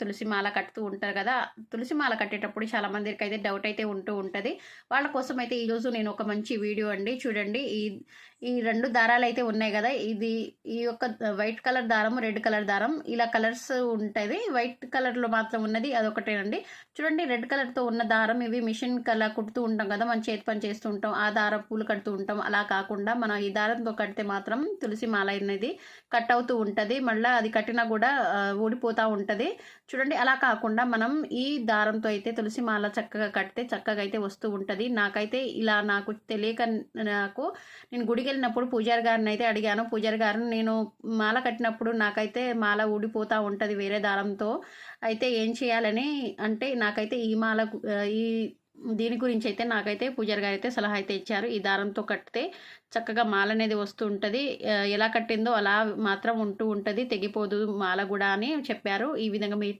తులసి మాల కట్టుతూ ఉంటారు కదా తులసి మాల కట్టేటప్పుడు చాలా మందికి అయితే డౌట్ అయితే ఉంటూ ఉంటుంది. వాళ్ళ కోసం అయితే ఈరోజు నేను ఒక మంచి వీడియో అండి చూడండి. ఈ ఈ రెండు దారాలు అయితే ఉన్నాయి కదా. ఇది ఈ యొక్క వైట్ కలర్ దారం రెడ్ కలర్ దారం. ఇలా కలర్స్ ఉంటుంది వైట్ కలర్లో మాత్రం ఉన్నది అదొకటేనండి. చూడండి రెడ్ కలర్తో ఉన్న దారం. ఇవి మిషన్ కలా కుడుతూ ఉంటాం కదా. మనం చేతి పని చేస్తూ ఉంటాం. ఆ దారం పూలు కడుతూ ఉంటాం. అలా కాకుండా మనం ఈ దారంతో కడితే మాత్రం తులసి మాల అనేది కట్ అవుతూ ఉంటుంది. మళ్ళీ అది కట్టినా కూడా ఊడిపోతూ ఉంటుంది. చూడండి అలా కాకుండా మనం ఈ దారంతో అయితే తులసి మాల చక్కగా కడితే చక్కగా అయితే వస్తూ ఉంటుంది. నాకైతే ఇలా నాకు తెలియక నాకు నేను గుడికి వెళ్ళినప్పుడు పూజారి గారిని అయితే అడిగాను. పూజారి గారిని నేను మాల కట్టినప్పుడు నాకైతే మాల ఊడిపోతూ ఉంటుంది వేరే దారంతో. అయితే ఏం చేయాలని అంటే నాకైతే ఈ మాల ఈ దీని గురించి అయితే నాకైతే పూజారి గారు అయితే సలహా అయితే ఇచ్చారు. ఈ దారంతో కట్టితే చక్కగా మాల అనేది వస్తూ ఉంటుంది. ఎలా కట్టిందో అలా మాత్రం ఉంటూ ఉంటుంది. తెగిపోదు మాల కూడా అని చెప్పారు. ఈ విధంగా మీ